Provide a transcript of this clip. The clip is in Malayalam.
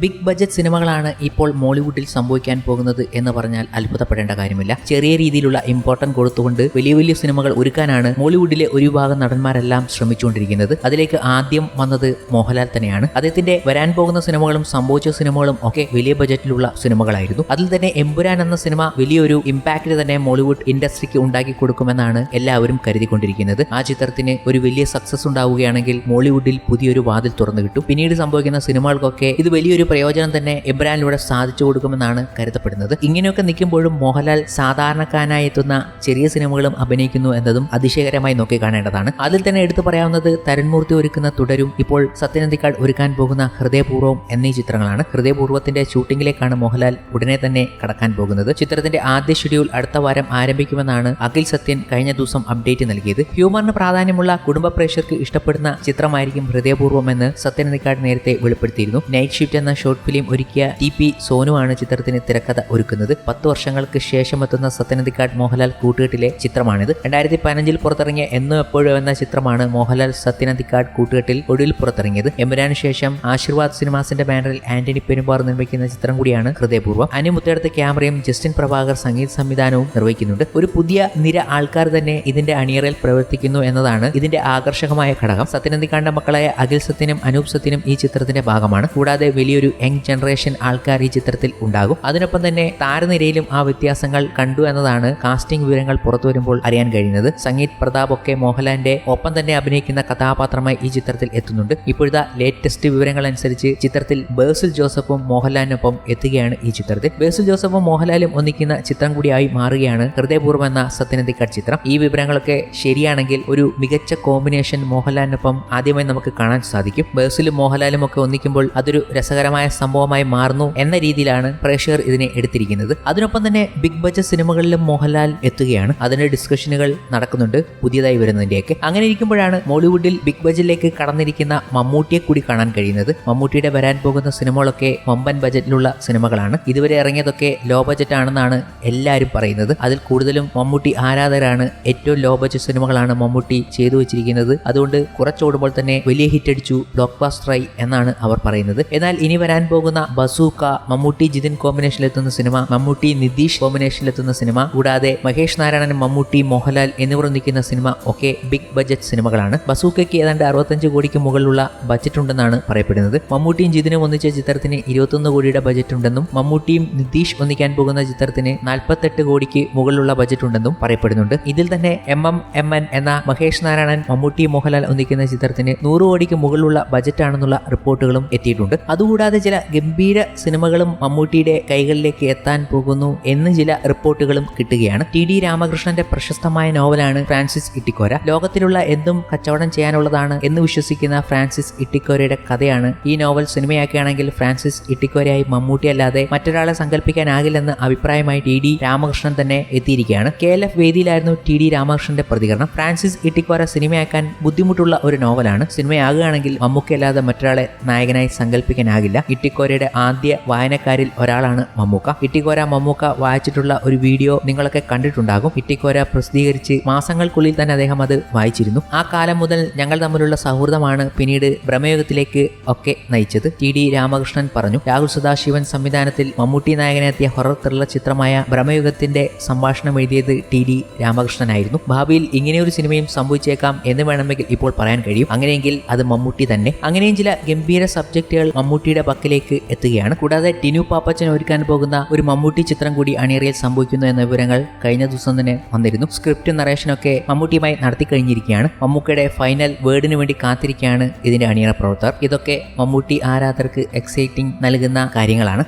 ബിഗ് ബജറ്റ് സിനിമകളാണ് ഇപ്പോൾ മോളിവുഡിൽ സംഭവിക്കാൻ പോകുന്നത് എന്ന് പറഞ്ഞാൽ അത്ഭുതപ്പെടേണ്ട കാര്യമില്ല. ചെറിയ രീതിയിലുള്ള ഇമ്പോർട്ടന്റ് കൊടുത്തുകൊണ്ട് വലിയ വലിയ സിനിമകൾ ഒരുക്കാനാണ് മോളിവുഡിലെ ഒരു വിഭാഗം നടന്മാരെല്ലാം ശ്രമിച്ചുകൊണ്ടിരിക്കുന്നത്. അതിലേക്ക് ആദ്യം വന്നത് മോഹൻലാൽ തന്നെയാണ്. അദ്ദേഹത്തിന്റെ വരാൻ പോകുന്ന സിനിമകളും സംഭവിച്ച സിനിമകളും ഒക്കെ വലിയ ബജറ്റിലുള്ള സിനിമകളായിരുന്നു. അതിൽ തന്നെ എമ്പുരാൻ എന്ന സിനിമ വലിയൊരു ഇമ്പാക്റ്റ് തന്നെ മോളിവുഡ് ഇൻഡസ്ട്രിക്ക് ഉണ്ടാക്കി കൊടുക്കുമെന്നാണ് എല്ലാവരും കരുതിക്കൊണ്ടിരിക്കുന്നത്. ആ ചിത്രത്തിന് ഒരു വലിയ സക്സസ് ഉണ്ടാവുകയാണെങ്കിൽ മോളിവുഡിൽ പുതിയൊരു വാതിൽ തുറന്നു കിട്ടും പിന്നീട് സംഭവിക്കുന്ന സിനിമകൾക്കൊക്കെ ഇത് വലിയൊരു പ്രയോജനം തന്നെ ഇബ്രാനിലൂടെ സാധിച്ചു കൊടുക്കുമെന്നാണ് കരുതപ്പെടുന്നത്. ഇങ്ങനെയൊക്കെ നിൽക്കുമ്പോഴും മോഹൻലാൽ സാധാരണക്കാരനായി എത്തുന്ന ചെറിയ സിനിമകളും അഭിനയിക്കുന്നു എന്നതും അതിശയകരമായി നോക്കി കാണേണ്ടതാണ്. അതിൽ തന്നെ എടുത്തു പറയാവുന്നത് തരൺമൂർത്തി ഒരുക്കുന്ന തുടരും ഇപ്പോൾ സത്യനന്ദിക്കാട് ഒരുക്കാൻ പോകുന്ന ഹൃദയപൂർവം എന്നീ ചിത്രങ്ങളാണ്. ഹൃദയപൂർവത്തിന്റെ ഷൂട്ടിംഗിലേക്കാണ് മോഹൻലാൽ ഉടനെ തന്നെ കടക്കാൻ പോകുന്നത്. ചിത്രത്തിന്റെ ആദ്യ ഷെഡ്യൂൾ അടുത്ത വാരം ആരംഭിക്കുമെന്നാണ് അഖിൽ സത്യൻ കഴിഞ്ഞ ദിവസം അപ്ഡേറ്റ് നൽകിയത്. ഹ്യൂമറിന് പ്രാധാന്യമുള്ള കുടുംബ പ്രേക്ഷകർക്ക് ഇഷ്ടപ്പെടുന്ന ചിത്രമായിരിക്കും ഹൃദയപൂർവം എന്ന് സത്യനന്ദിക്കാട് നേരത്തെ വെളിപ്പെടുത്തിയിരുന്നു. നൈറ്റ് ഷിഫ്റ്റ് എന്ന ഷോർട്ട് ഫിലിം ഒരുക്കിയ ടി പി സോനുവാണ് ചിത്രത്തിന് തിരക്കഥ ഒരുക്കുന്നത്. പത്ത് വർഷങ്ങൾക്ക് ശേഷം എത്തുന്ന സത്യനന്ദിക്കാട് മോഹൻലാൽ കൂട്ടുകെട്ടിലെ ചിത്രമാണിത്. രണ്ടായിരത്തി പതിനഞ്ചിൽ പുറത്തിറങ്ങിയ എന്നും എപ്പോഴും എന്ന ചിത്രമാണ് മോഹൻലാൽ സത്യനന്ദിക്കാട് കൂട്ടുകെട്ടിൽ ഒടുവിൽ പുറത്തിറങ്ങിയത്. എമ്പുരാന് ശേഷം ആശീർവാദ് സിനിമാസിന്റെ ബാനറിൽ ആന്റണി പെരുമ്പാർ നിർമ്മിക്കുന്ന ചിത്രം കൂടിയാണ് ഹൃദയപൂർവം. അനിമുത്തെടുത്ത ക്യാമറയും ജസ്റ്റിൻ പ്രഭാകർ സംഗീത സംവിധാനവും നിർവഹിക്കുന്നുണ്ട്. ഒരു പുതിയ നിര ആൾക്കാർ തന്നെ ഇതിന്റെ അണിയറയിൽ പ്രവർത്തിക്കുന്നു എന്നതാണ് ഇതിന്റെ ആകർഷകമായ ഘടകം. സത്യനന്ദിക്കാണ്ട മക്കളായ അഖിൽ സത്യനും അനൂപ് സത്യനും ഈ ചിത്രത്തിന്റെ ഭാഗമാണ്. കൂടാതെ വലിയൊരു യങ് ജനറേഷൻ ആൾക്കാർ ഈ ചിത്രത്തിൽ ഉണ്ടാകും. അതിനൊപ്പം തന്നെ താരനിരയിലും ആ വ്യത്യാസങ്ങൾ കണ്ടു എന്നതാണ് കാസ്റ്റിംഗ് വിവരങ്ങൾ പുറത്തു വരുമ്പോൾ അറിയാൻ കഴിയുന്നത്. സംഗീത് പ്രതാപ് ഒക്കെ മോഹൻലാലിന്റെ ഒപ്പം തന്നെ അഭിനയിക്കുന്ന കഥാപാത്രമായി ഈ ചിത്രത്തിൽ എത്തുന്നുണ്ട്. ഇപ്പോഴത്തെ ലേറ്റസ്റ്റ് വിവരങ്ങൾ അനുസരിച്ച് ചിത്രത്തിൽ ബേസിൽ ജോസഫും മോഹൻലാലിനൊപ്പം എത്തുകയാണ് ഈ ചിത്രത്തിൽ. ബേസിൽ ജോസഫും മോഹൻലാലും ഒന്നിക്കുന്ന ചിത്രം കൂടിയായി മാറുകയാണ് ഹൃദയപൂർവം എന്ന സത്യനന്ദിക്കാട് ചിത്രം. ഈ വിവരങ്ങളൊക്കെ ശരിയാണെങ്കിൽ ഒരു മികച്ച കോമ്പിനേഷൻ മോഹൻലാലിനൊപ്പം ആദ്യമായി നമുക്ക് കാണാൻ സാധിക്കും. ബേസിലും മോഹൻലാലും ഒക്കെ ഒന്നിക്കുമ്പോൾ അതൊരു രസകരമായ സംഭവമായി മാറുന്നു എന്ന രീതിയിലാണ് പ്രേക്ഷകർ ഇതിനെ എടുത്തിരിക്കുന്നത്. അതിനൊപ്പം തന്നെ ബിഗ് ബജറ്റ് സിനിമകളിലും മോഹൻലാൽ എത്തുകയാണ്. അതിന്റെ ഡിസ്കഷനുകൾ നടക്കുന്നുണ്ട് പുതിയതായി വരുന്നതിന്റെയൊക്കെ. അങ്ങനെ ഇരിക്കുമ്പോഴാണ് മോളിവുഡിൽ ബിഗ് ബജറ്റിലേക്ക് കടന്നിരിക്കുന്ന മമ്മൂട്ടിയെ കൂടി കാണാൻ കഴിയുന്നത്. മമ്മൂട്ടിയുടെ വരാൻ പോകുന്ന സിനിമകളൊക്കെ വമ്പൻ ബജറ്റിലുള്ള സിനിമകളാണ്. ഇതുവരെ ഇറങ്ങിയതൊക്കെ ലോ ബജറ്റ് ആണെന്നാണ് എല്ലാവരും പറയുന്നത്. അതിൽ കൂടുതലും മമ്മൂട്ടി ആരാധകരാണ് ഏറ്റവും ലോ ബജറ്റ് സിനിമകളാണ് മമ്മൂട്ടി ചെയ്തു വെച്ചിരിക്കുന്നത്. അതുകൊണ്ട് കുറച്ചോടുമ്പോൾ തന്നെ വലിയ ഹിറ്റ് അടിച്ചു ബ്ലോക്ക് ബാസ്റ്ററായി എന്നാണ് അവർ പറയുന്നത്. എന്നാൽ ഇനി വരാൻ പോകുന്ന ബസൂക്ക മമ്മൂട്ടി ജിതിൻ കോമ്പിനേഷനിലെത്തുന്ന സിനിമ മമ്മൂട്ടി നിതീഷ് കോമ്പിനേഷനിലെത്തുന്ന സിനിമ കൂടാതെ മഹേഷ് നാരായണൻ മമ്മൂട്ടി മോഹൻലാൽ എന്നിവർ ഒന്നിക്കുന്ന സിനിമ ഒക്കെ ബിഗ് ബജറ്റ് സിനിമകളാണ്. ബസൂക്കയ്ക്ക് ഏതാണ്ട് അറുപത്തഞ്ച് കോടിക്ക് മുകളിലുള്ള ബജറ്റ് ഉണ്ടെന്നാണ് പറയപ്പെടുന്നത്. മമ്മൂട്ടിയും ജിതിനും ഒന്നിച്ച ചിത്രത്തിന് ഇരുപത്തൊന്ന് കോടിയുടെ ബജറ്റ് ഉണ്ടെന്നും മമ്മൂട്ടിയും നിതീഷ് ഒന്നിക്കാൻ പോകുന്ന ചിത്രത്തിന് നാൽപ്പത്തെട്ട് കോടിക്ക് മുകളിലുള്ള ബജറ്റ് ഉണ്ടെന്നും പറയപ്പെടുന്നുണ്ട്. ഇതിൽ തന്നെ എം എം എം എൻ എന്ന മഹേഷ് നാരായണൻ മമ്മൂട്ടി മോഹൻലാൽ ഒന്നിക്കുന്ന ചിത്രത്തിന് നൂറ് കോടിക്ക് മുകളിലുള്ള ബജറ്റാണെന്നുള്ള റിപ്പോർട്ടുകളും എത്തിയിട്ടുണ്ട്. അതുകൂടാതെ ചില ഗംഭീര സിനിമകളും മമ്മൂട്ടിയുടെ കൈകളിലേക്ക് എത്താൻ പോകുന്നു എന്ന് ചില റിപ്പോർട്ടുകളും കിട്ടുകയാണ്. ടി ഡി രാമകൃഷ്ണന്റെ പ്രശസ്തമായ നോവലാണ് ഫ്രാൻസിസ് ഇട്ടിക്കോര. ലോകത്തിലുള്ള എന്തും കച്ചവടം ചെയ്യാനുള്ളതാണ് എന്ന് വിശ്വസിക്കുന്ന ഫ്രാൻസിസ് ഇട്ടിക്കോരയുടെ കഥയാണ് ഈ നോവൽ സിനിമയാക്കുകയാണെങ്കിൽ ഫ്രാൻസിസ് ഇട്ടിക്കോരയായി മമ്മൂട്ടി അല്ലാതെ മറ്റൊരാളെ സങ്കല്പിക്കാനാകില്ലെന്ന് അഭിപ്രായമായി ടി ഡി രാമകൃഷ്ണൻ തന്നെ എത്തിയിരിക്കുകയാണ്. കെ എൽ എഫ് വേദിയിലായിരുന്നു ടി ഡി രാമകൃഷ്ണന്റെ പ്രതികരണം. ഫ്രാൻസിസ് ഇട്ടിക്കോര സിനിമയാക്കാൻ ബുദ്ധിമുട്ടുള്ള ഒരു നോവലാണ്. സിനിമയാകുകയാണെങ്കിൽ മമ്മൂക്കി അല്ലാതെ മറ്റൊരാളെ നായകനായി സങ്കല്പിക്കാനാകില്ല. ഇട്ടിക്കോരയുടെ ആദ്യ വായനക്കാരിൽ ഒരാളാണ് മമ്മൂക്ക. ഇട്ടിക്കോര മമ്മൂക്ക വായിച്ചിട്ടുള്ള ഒരു വീഡിയോ നിങ്ങളൊക്കെ കണ്ടിട്ടുണ്ടാകും. ഇട്ടിക്കോര പ്രസിദ്ധീകരിച്ച് മാസങ്ങൾക്കുള്ളിൽ തന്നെ അദ്ദേഹം അത് വായിച്ചിരുന്നു. ആ കാലം മുതൽ ഞങ്ങൾ തമ്മിലുള്ള സൗഹൃദമാണ് പിന്നീട് ഭ്രമയുഗത്തിലേക്ക് ഒക്കെ നയിച്ചത്. ടി ഡി രാമകൃഷ്ണൻ പറഞ്ഞു രാഹുൽ സദാശിവൻ സംവിധാനത്തിൽ മമ്മൂട്ടി നായകനെത്തിയ ഹൊറർ ത്രില്ലർ ചിത്രമായ ഭ്രമയുഗത്തിന്റെ സംഭാഷണം എഴുതിയത് ടി ഡി രാമകൃഷ്ണനായിരുന്നു. ഭാവിയിൽ ഇങ്ങനെയൊരു സിനിമയും സംഭവിച്ചേക്കാം എന്ന് വേണമെങ്കിൽ ഇപ്പോൾ പറയാൻ കഴിയും. അങ്ങനെയെങ്കിൽ അത് മമ്മൂട്ടി തന്നെ. അങ്ങനെയും ചില ഗംഭീര സബ്ജക്റ്റുകൾ മമ്മൂട്ടിയുടെ പക്കലേക്ക് എത്തുകയാണ്. കൂടാതെ ടിനു പാപ്പച്ചൻ ഒരുക്കാൻ പോകുന്ന ഒരു മമ്മൂട്ടി ചിത്രം കൂടി അണിയറയിൽ സംഭവിക്കുന്നു എന്ന വിവരങ്ങൾ കഴിഞ്ഞ ദിവസം തന്നെ വന്നിരുന്നു. സ്ക്രിപ്റ്റ് നറേഷനൊക്കെ മമ്മൂട്ടിയുമായി നടത്തി കഴിഞ്ഞിരിക്കുകയാണ്. മമ്മൂക്കയുടെ ഫൈനൽ വേർഡിന് വേണ്ടി കാത്തിരിക്കുകയാണ് ഇതിന്റെ അണിയറ പ്രവർത്തകർ. ഇതൊക്കെ മമ്മൂട്ടി ആരാധകർക്ക് എക്സൈറ്റിംഗ് നൽകുന്ന കാര്യങ്ങളാണ്.